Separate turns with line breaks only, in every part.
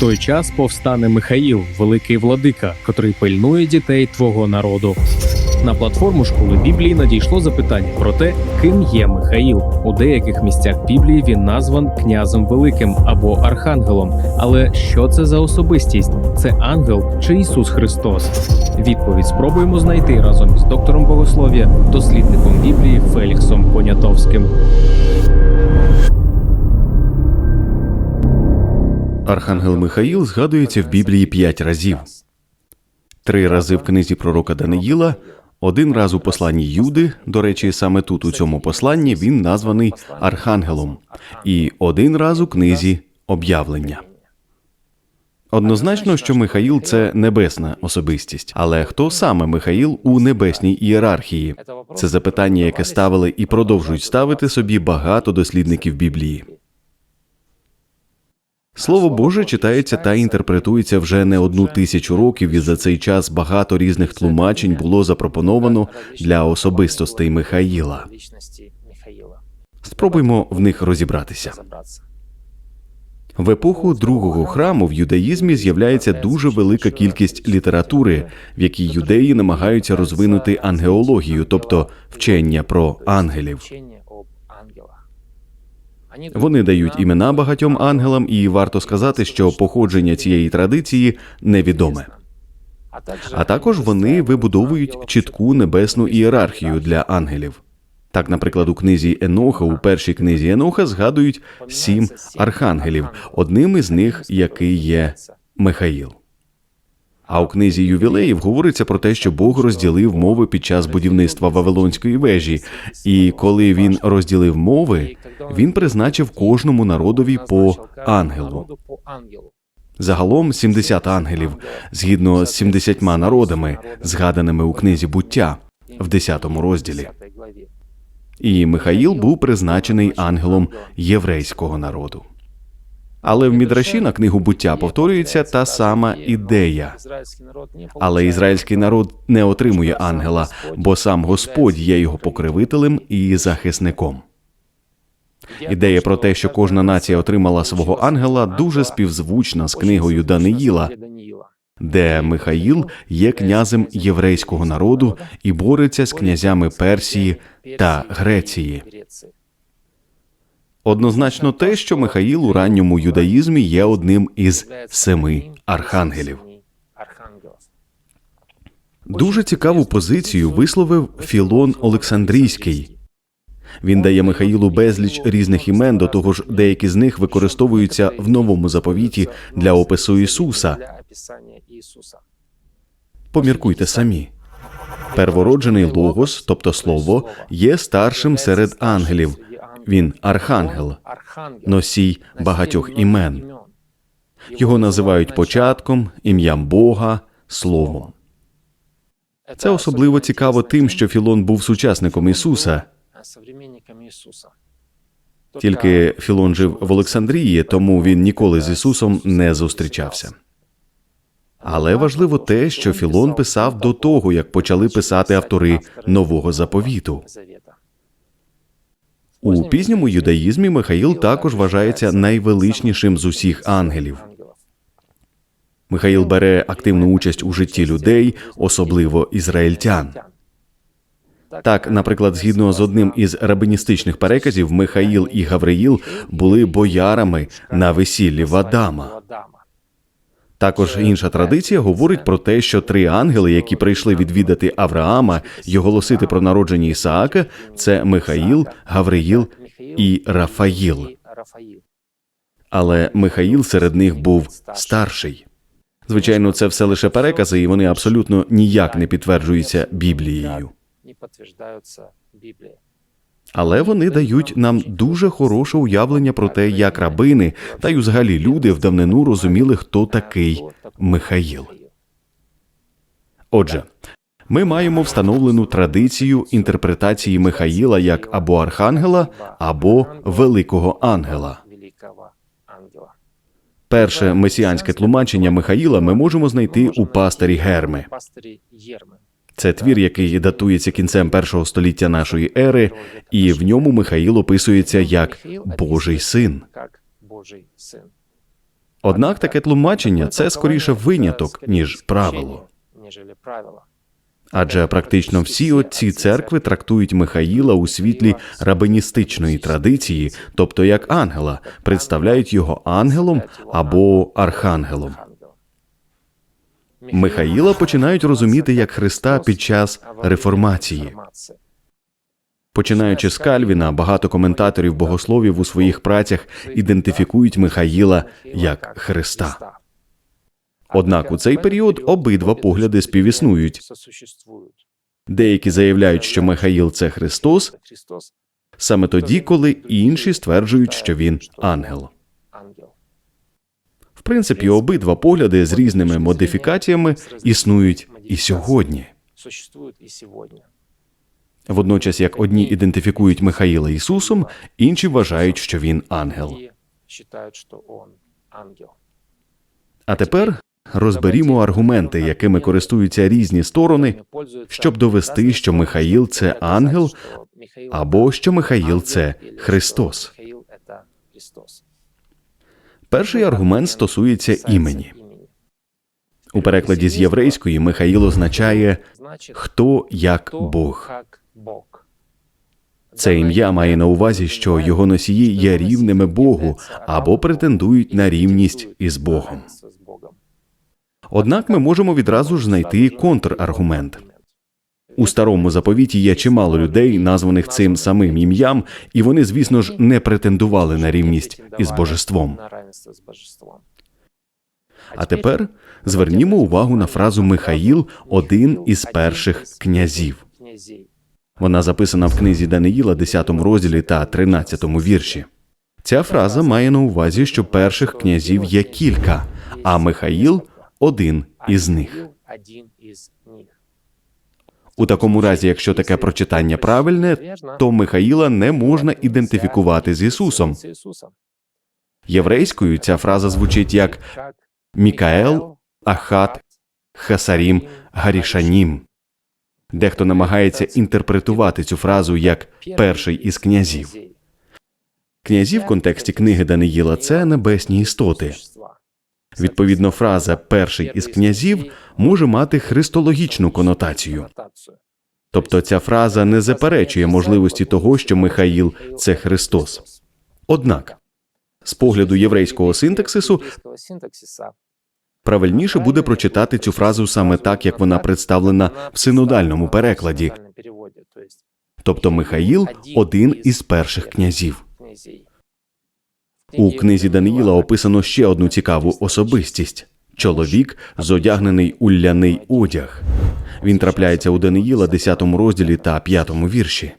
той час повстане Михаїл, великий владика, котрий пильнує дітей твого народу. На платформу школи Біблії надійшло запитання про те, ким є Михаїл. У деяких місцях Біблії він назван князем великим або архангелом. Але що це за особистість? Це ангел чи Ісус Христос? Відповідь спробуємо знайти разом з доктором богослов'я, дослідником Біблії Феліксом Понятовським.
Архангел Михаїл згадується в Біблії п'ять разів: три рази в книзі пророка Даниїла, один раз у посланні Юди. До речі, саме тут у цьому посланні він названий Архангелом, і один раз у книзі Об'явлення. Однозначно, що Михаїл це небесна особистість. Але хто саме Михаїл у небесній ієрархії? Це запитання, яке ставили і продовжують ставити собі багато дослідників Біблії. Слово Боже читається та інтерпретується вже не одну тисячу років, і за цей час багато різних тлумачень було запропоновано для особистостей Михаїла. Спробуймо в них розібратися. В епоху другого храму в юдаїзмі з'являється дуже велика кількість літератури, в якій юдеї намагаються розвинути ангеологію, тобто вчення про ангелів. Вони дають імена багатьом ангелам, і варто сказати, що походження цієї традиції невідоме. А також вони вибудовують чітку небесну ієрархію для ангелів. Так, наприклад, у книзі Еноха, у першій книзі Еноха згадують сім архангелів, одним із них який є Михаїл. А у книзі ювілеїв говориться про те, що Бог розділив мови під час будівництва Вавилонської вежі, і коли він розділив мови, він призначив кожному народові по ангелу. Загалом 70 ангелів, згідно з 70 народами, згаданими у книзі буття в 10 розділі. І Михаїл був призначений ангелом єврейського народу. Але в Мідраші на книгу буття повторюється та сама ідея. Але ізраїльський народ не отримує ангела, бо сам Господь є його покривителем і захисником. Ідея про те, що кожна нація отримала свого ангела, дуже співзвучна з книгою Даниїла, де Михаїл є князем єврейського народу і бореться з князями Персії та Греції. Однозначно те, що Михаїл у ранньому юдаїзмі є одним із семи архангелів. Дуже цікаву позицію висловив Філон Олександрійський. Він дає Михаїлу безліч різних імен, до того ж, деякі з них використовуються в новому заповіті для опису Ісуса. Поміркуйте самі. Первороджений Логос, тобто Слово, є старшим серед ангелів. Він архангел, носій багатьох імен. Його називають початком, ім'ям Бога, Словом. Це особливо цікаво тим, що Філон був сучасником Ісуса. Тільки Філон жив в Олександрії, тому він ніколи з Ісусом не зустрічався. Але важливо те, що Філон писав до того, як почали писати автори нового заповіту. У пізньому юдаїзмі Михаїл також вважається найвеличнішим з усіх ангелів. Михаїл бере активну участь у житті людей, особливо ізраїльтян. Так, наприклад, згідно з одним із рабиністичних переказів, Михаїл і Гавриїл були боярами на весіллі Вадама. Також інша традиція говорить про те, що три ангели, які прийшли відвідати Авраама і оголосити про народження Ісаака, це Михаїл, Гавриїл і Рафаїл. Але Михаїл серед них був старший. Звичайно, це все лише перекази, і вони абсолютно ніяк не підтверджуються Біблією. Але вони дають нам дуже хороше уявлення про те, як рабини та й взагалі люди в давнину розуміли, хто такий Михаїл. Отже, ми маємо встановлену традицію інтерпретації Михаїла як або архангела, або великого ангела. Перше месіанське тлумачення Михаїла ми можемо знайти у пастирі Герми. Це твір, який датується кінцем першого століття нашої ери, і в ньому Михаїл описується як Божий син. Однак таке тлумачення це скоріше виняток, ніж правило. Адже практично всі отці церкви трактують Михаїла у світлі рабиністичної традиції, тобто як ангела, представляють його ангелом або архангелом. Михаїла починають розуміти як Христа під час реформації. Починаючи з Кальвіна, багато коментаторів богословів у своїх працях ідентифікують Михаїла як Христа. Однак у цей період обидва погляди співіснують. Деякі заявляють, що Михаїл це Христос, саме тоді, коли інші стверджують, що він ангел. Принципі, обидва погляди з різними модифікаціями існують і сьогодні. Водночас, як одні ідентифікують Михаїла Ісусом, інші вважають, що він ангел. А тепер розберімо аргументи, якими користуються різні сторони, щоб довести, що Михаїл це ангел, або що Михаїл це Христос. Перший аргумент стосується імені. У перекладі з єврейської Михаїл означає хто як Бог. Це ім'я має на увазі, що його носії є рівними Богу або претендують на рівність із Богом. Однак ми можемо відразу ж знайти контраргумент. У старому заповіті є чимало людей, названих цим самим ім'ям, і вони, звісно ж, не претендували на рівність із божеством. А тепер звернімо увагу на фразу Михаїл, один із перших князів. Вона записана в книзі Даниїла, 10 розділі та 13 вірші. Ця фраза має на увазі, що перших князів є кілька, а Михаїл один із них. У такому разі, якщо таке прочитання правильне, то Михаїла не можна ідентифікувати з Ісусом. Єврейською ця фраза звучить як Мікаел, Ахат, Хасарім, Гарішанім. Дехто намагається інтерпретувати цю фразу як перший із князів. Князі в контексті книги Даниїла це небесні істоти. Відповідно, фраза перший із князів може мати христологічну конотацію. Тобто ця фраза не заперечує можливості того, що Михаїл це Христос. Однак, з погляду єврейського синтаксису, правильніше буде прочитати цю фразу саме так, як вона представлена в синодальному перекладі, тобто Михаїл один із перших князів. У книзі Даниїла описано ще одну цікаву особистість чоловік, зодягнений у ляний одяг. Він трапляється у Даниїла, 10 розділі та 5 вірші.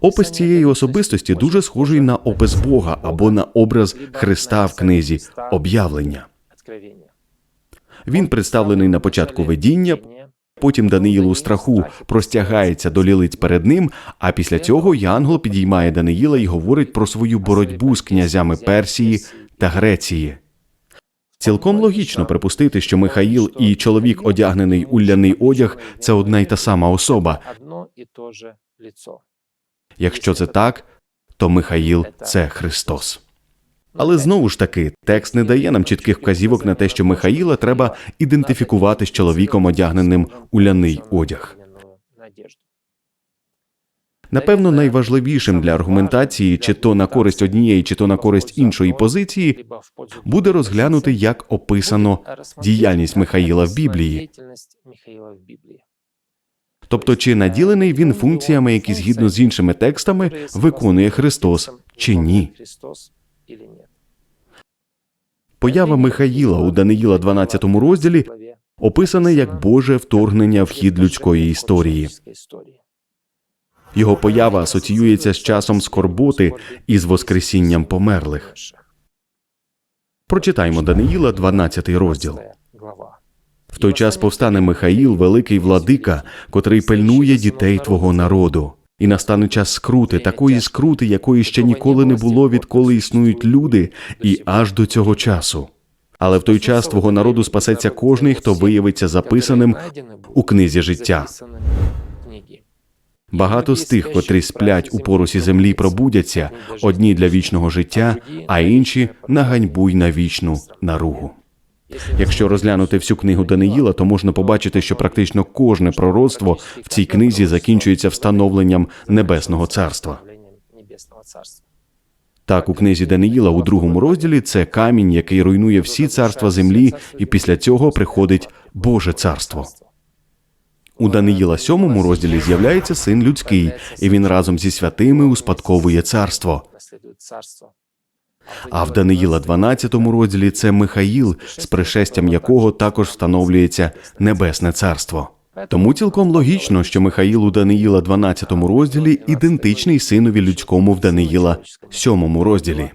Опис цієї особистості дуже схожий на опис Бога або на образ Христа в книзі Об'явлення. Він представлений на початку видіння, потім Даниїл у страху простягається до лілиць перед ним, а після цього Янгол підіймає Даниїла і говорить про свою боротьбу з князями Персії та Греції. Цілком логічно припустити, що Михаїл і чоловік, одягнений у ляний одяг, це одна й та сама особа. Якщо це так, то Михаїл це Христос. Але знову ж таки, текст не дає нам чітких вказівок на те, що Михаїла треба ідентифікувати з чоловіком, одягненим у ляний одяг. Напевно, найважливішим для аргументації, чи то на користь однієї, чи то на користь іншої позиції, буде розглянути, як описано діяльність Михаїла в Біблії. Тобто, чи наділений він функціями, які згідно з іншими текстами виконує Христос, чи ні. Поява Михаїла у Даниїла 12 розділі описана як Боже вторгнення в хід людської історії. Його поява асоціюється з часом скорботи і з воскресінням померлих. Прочитаймо Даниїла, 12 розділ. В той час повстане Михаїл, великий владика, котрий пильнує дітей твого народу. І настане час скрути, такої скрути, якої ще ніколи не було, відколи існують люди, і аж до цього часу. Але в той час твого народу спасеться кожний, хто виявиться записаним у книзі життя. Багато з тих, котрі сплять у порусі землі, пробудяться одні для вічного життя, а інші на ганьбу й на вічну наругу. Якщо розглянути всю книгу Даниїла, то можна побачити, що практично кожне пророцтво в цій книзі закінчується встановленням небесного царства. Так, у книзі Даниїла у другому розділі це камінь, який руйнує всі царства землі, і після цього приходить Боже царство. У Даниїла сьомому розділі з'являється син людський, і він разом зі святими успадковує царство. А в Даниїла 12 розділі це Михаїл, з пришестям якого також встановлюється небесне царство. Тому цілком логічно, що Михаїл у Даниїла 12 розділі ідентичний синові людському в Даниїла 7 розділі.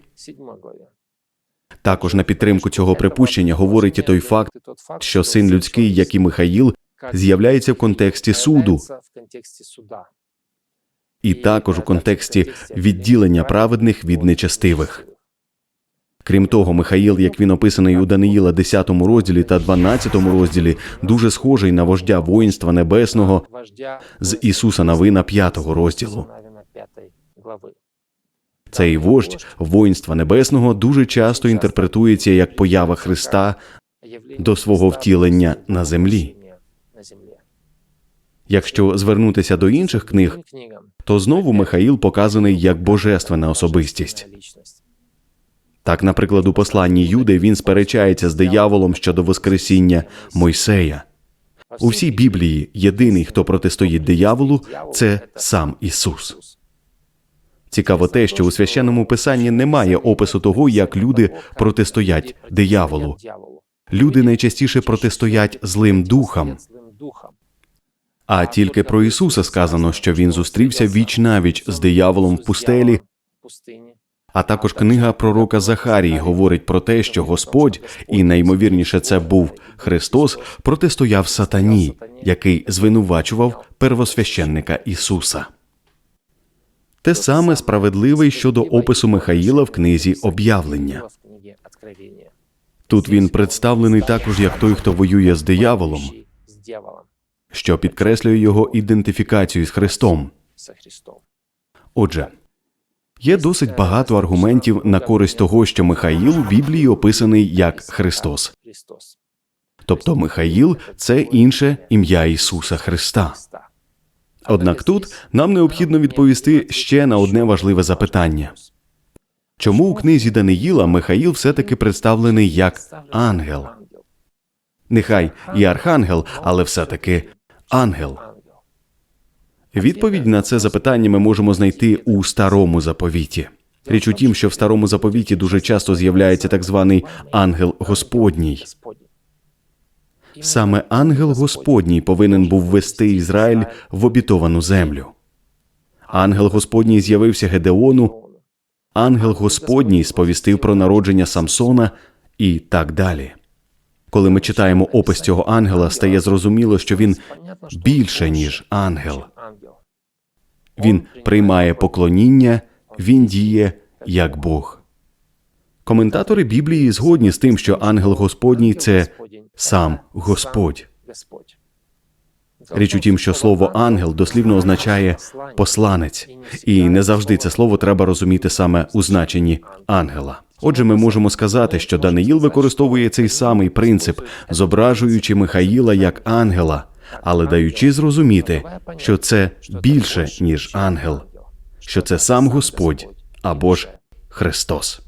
Також на підтримку цього припущення говорить і той факт, що син людський, як і Михаїл, з'являється в контексті суду, і також у контексті відділення праведних від нечестивих. Крім того, Михаїл, як він описаний у Даниїла 10 розділі та 12 розділі, дуже схожий на вождя воїнства небесного з Ісуса Навина 5 розділу. Цей вождь воїнства небесного дуже часто інтерпретується як поява Христа до свого втілення на землі. Якщо звернутися до інших книг, то знову Михаїл показаний як божественна особистість. Так, наприклад, у посланні Юди він сперечається з дияволом щодо Воскресіння Мойсея. У всій Біблії єдиний, хто протистоїть дияволу, це сам Ісус. Цікаво те, що у священному писанні немає опису того, як люди протистоять дияволу. Люди найчастіше протистоять злим духам. А тільки про Ісуса сказано, що він зустрівся віч навіч з дияволом в пустелі. А також книга пророка Захарії говорить про те, що Господь, і найімовірніше це був Христос, протистояв сатані, який звинувачував первосвященника Ісуса. Те саме справедливе й щодо опису Михаїла в книзі об'явлення. Тут він представлений також як той, хто воює з дияволом, що підкреслює його ідентифікацію з Христом. Отже, є досить багато аргументів на користь того, що Михаїл у Біблії описаний як Христос. Тобто Михаїл це інше ім'я Ісуса Христа. Однак тут нам необхідно відповісти ще на одне важливе запитання. Чому у книзі Даниїла Михаїл все-таки представлений як ангел? Нехай і архангел, але все-таки ангел. Відповідь на це запитання ми можемо знайти у старому заповіті. Річ у тім, що в старому заповіті дуже часто з'являється так званий ангел Господній. Саме ангел Господній повинен був вести Ізраїль в обітовану землю. Ангел Господній з'явився Гедеону, ангел Господній сповістив про народження Самсона і так далі. Коли ми читаємо опис цього ангела, стає зрозуміло, що він більше, ніж ангел. Він приймає поклоніння, він діє як Бог. Коментатори Біблії згодні з тим, що ангел Господній це сам Господь. Річ у тім, що слово ангел дослівно означає посланець, і не завжди це слово треба розуміти саме у значенні ангела. Отже, ми можемо сказати, що Даниїл використовує цей самий принцип, зображуючи Михаїла як ангела, але даючи зрозуміти, що це більше ніж ангел, що це сам Господь або ж Христос.